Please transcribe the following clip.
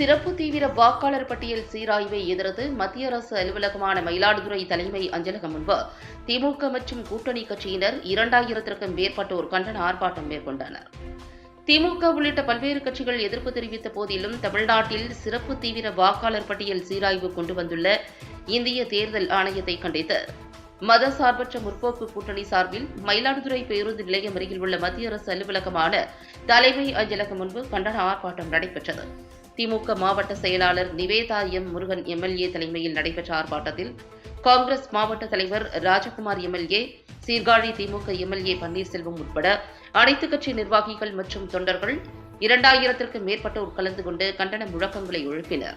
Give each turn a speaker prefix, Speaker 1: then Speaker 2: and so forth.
Speaker 1: சிறப்பு தீவிர வாக்காளர் பட்டியல் சீராய்வை எதிர்த்து மத்திய அரசு அலுவலகமான மயிலாடுதுறை தலைமை அஞ்சலகம் முன்பு திமுக மற்றும் கூட்டணி கட்சியினர் இரண்டாயிரத்திற்கும் மேற்பட்டோர் கண்டன ஆர்ப்பாட்டம் மேற்கொண்டனர். திமுக உள்ளிட்ட பல்வேறு கட்சிகள் எதிர்ப்பு தெரிவித்த போதிலும் தமிழ்நாட்டில் சிறப்பு தீவிர வாக்காளர் பட்டியல் சீராய்வு கொண்டு வந்துள்ள இந்திய தேர்தல் ஆணையத்தை கண்டித்து மத சார்பற்ற முற்போக்கு கூட்டணி சார்பில் மயிலாடுதுறை பேருந்து நிலையம் அருகில் உள்ள மத்திய அரசு அலுவலகமான தலைமை அஞ்சலகம் முன்பு கண்டன ஆர்ப்பாட்டம் நடைபெற்றது. திமுக மாவட்ட செயலாளர் நிவேதா எம் முருகன் எம்எல்ஏ தலைமையில் நடைபெற்ற ஆர்ப்பாட்டத்தில் காங்கிரஸ் மாவட்ட தலைவர் ராஜகுமார் எம்எல்ஏ சீர்காழி திமுக எம்எல்ஏ பன்னீர்செல்வம் உட்பட அனைத்து கட்சி நிர்வாகிகள் மற்றும் தொண்டர்கள் இரண்டாயிரத்திற்கும் மேற்பட்டோர் கலந்து கொண்டு கண்டன முழக்கங்களை எழுப்பினர்.